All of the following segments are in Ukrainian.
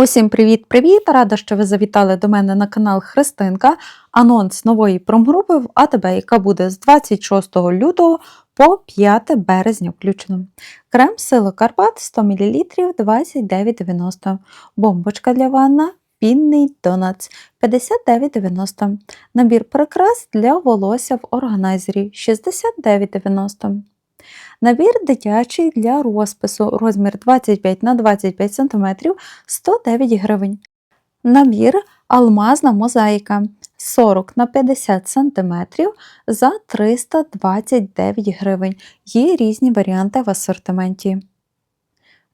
Усім привіт-привіт! Рада, що ви завітали до мене на канал Христинка. Анонс нової промгрупи в АТБ, яка буде з 26 лютого по 5 березня включно. Крем Сило Карпат 100 мл 29,90. Бомбочка для ванна Пінний донатс 59,90. Набір прикрас для волосся в органайзері 69,90. Набір дитячий для розпису розмір 25 на 25 см 109 гривень. Набір алмазна мозаїка 40 на 50 см за 329 гривень. Є різні варіанти в асортименті.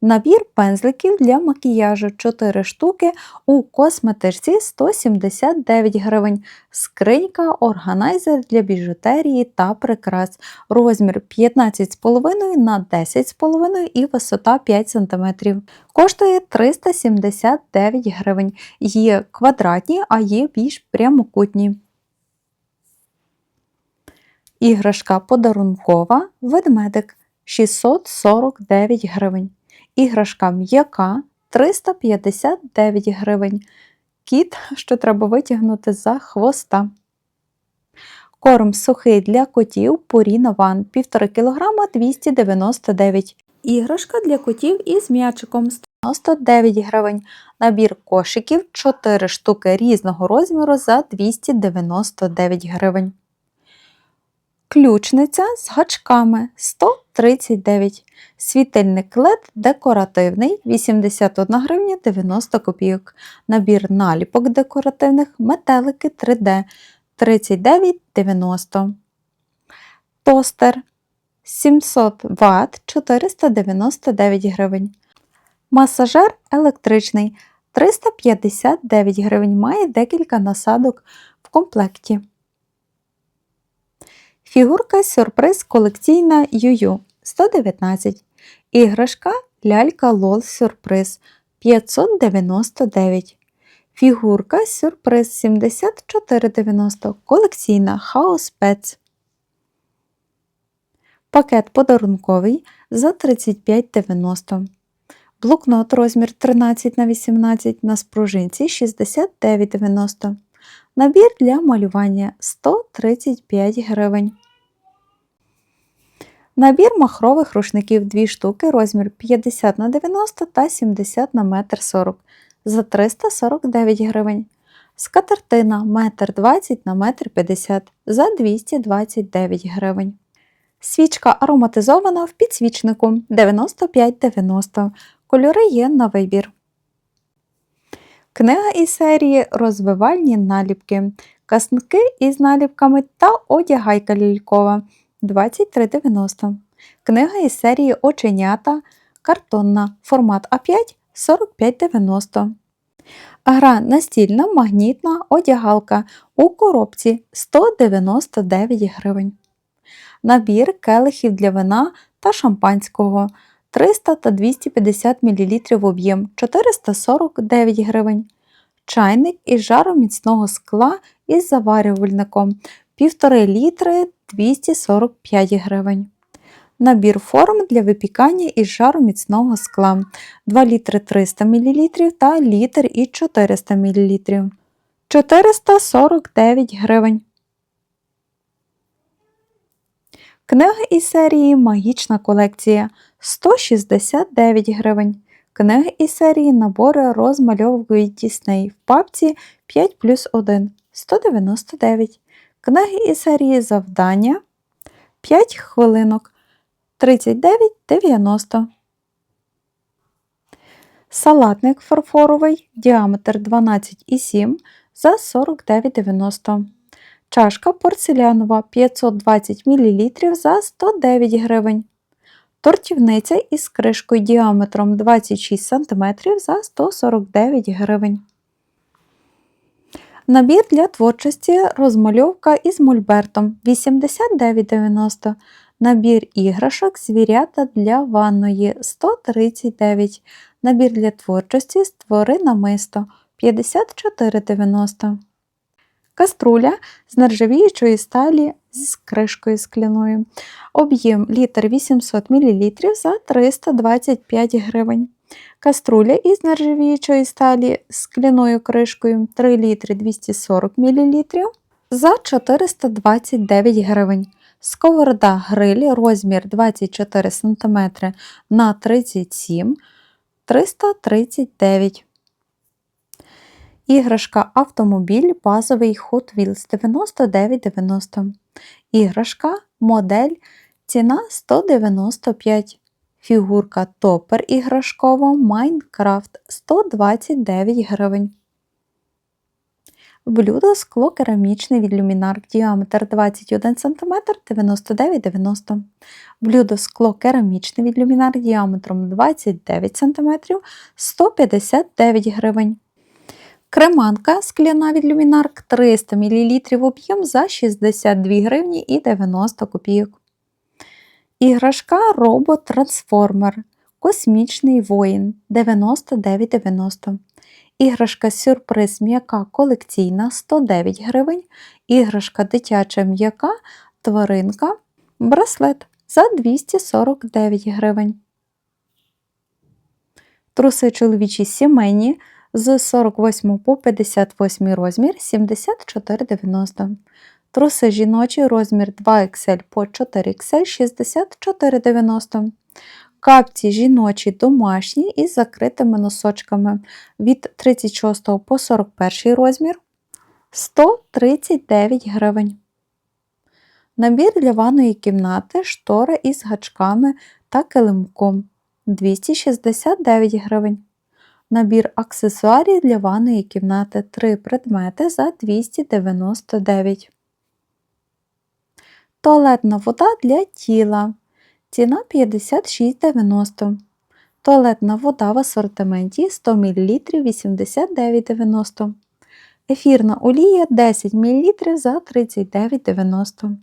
Набір пензликів для макіяжу 4 штуки у косметичці 179 гривень. Скринька, органайзер для біжутерії та прикрас. Розмір 15,5 на 10,5 і висота 5 см. Коштує 379 гривень. Є квадратні, а є більш прямокутні. Іграшка подарункова ведмедик 649 гривень. Іграшка м'яка 359 гривень. Кіт, що треба витягнути за хвоста. Корм сухий для котів Purina One 1,5 кг 299 Іграшка для котів із м'ячиком 199 гривень. Набір кошиків 4 штуки різного розміру за 299 гривень. Ключниця з гачками 139 Світильник LED декоративний 81 гривня 90 копійок. Набір наліпок декоративних метелики 3D 39,90. Тостер 700 Вт 499 гривень. Масажер електричний 359 гривень. Має декілька насадок в комплекті. Фігурка сюрприз колекційна Юю 119. Іграшка лялька Лол Сюрприз 599. Фігурка сюрприз 74,90. Колекційна Хаос Pets. Пакет подарунковий за 35,90. Блокнот розмір 13 на 18 на спружинці 69,90. Набір для малювання 135 гривень. Набір махрових рушників 2 штуки, розмір 50 на 90 та 70 на 1,40 м за 349 гривень. Скатертина 1,20 на 1,50 м за 229 гривень. Свічка ароматизована в підсвічнику 95,90 Кольори є на вибір. Книга із серії Розвивальні наліпки, касники із наліпками та одягайка лількова. 23,90. Книга із серії Оченята картонна. Формат А5 45,90. Гра настільна магнітна одягалка. У коробці 199 гривень. Набір келихів для вина та шампанського 300 та 250 мл об'єм 449 гривень. Чайник із жароміцного скла із заварювальником 1,5 літри 245 гривень. Набір форм для випікання із жароміцного скла 2 літри 300 мл та літр і 400 мл 449 гривень. Книга із серії Магічна колекція 169 гривень. Книга із серії Набори розмальовки Дісней в папці 5 плюс 1 199. Книги із серії Завдання 5 хвилинок 39,90. Салатник фарфоровий діаметр 12,7 за 49,90. Чашка порцелянова 520 мл за 109 гривень. Тортівниця із кришкою діаметром 26 см за 149 гривень. Набір для творчості розмальовка із мольбертом 89,90. Набір іграшок звірята для ванної 139. Набір для творчості створи намисто 54,90. Каструля з нержавіючої сталі з кришкою скляною. Об'єм літр 800 мл за 325 гривень. Каструля із нержавіючої сталі з скляною кришкою 3 літри 240 мл за 429 гривень. Сковорода гриль розмір 24 см на 37 339 Іграшка автомобіль базовий Hot Wheels 99,90. Іграшка модель ціна 195. Фігурка топер іграшкова Майнкрафт 129 гривень. Блюдо скло керамічне від Luminark діаметр 21 см 99,90 Блюдо скло керамічне від Luminark діаметром 29 см 159 гривень. Креманка скляна від Luminark 300 мл об'єм за 62 гривні і 90 копійок. Іграшка робот-трансформер. Космічний воїн 99,90. Іграшка сюрприз м'яка колекційна 109 гривень. Іграшка дитяча м'яка тваринка браслет за 249 гривень. Труси чоловічі сімейні з 48 по 58 розмір 74,90. Труси жіночі розмір 2XL по 4XL 64,90. Капці жіночі домашні із закритими носочками від 36 по 41 розмір 139 гривень. Набір для ванної кімнати штора із гачками та килимком 269 гривень. Набір аксесуарів для ванної кімнати 3 предмети за 299 Туалетна вода для тіла. Ціна 56,90. Туалетна вода в асортименті 100 мл 89,90. Ефірна олія 10 мл за 39,90.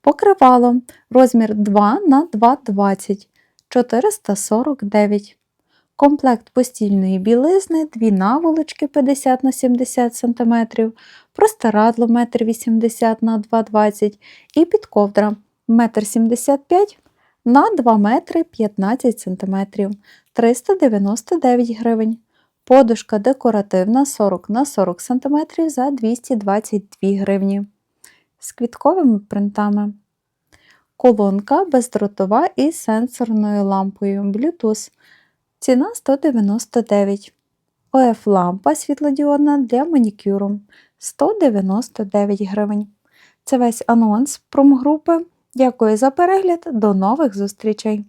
Покривало розмір 2 на 2,20 449 Комплект постільної білизни, дві наволочки 50 на 70 см, простирадло 1,80 на 2,20 і підковдра 1,75 м на 2 метри 15 см 399 гривень. Подушка декоративна 40 на 40 см за 222 гривні. З квітковими принтами. Колонка бездротова із сенсорною лампою Bluetooth. Ціна 199 ОФ лампа світлодіодна для манікюру 199 гривень. Це весь анонс промгрупи. Дякую за перегляд, до нових зустрічей!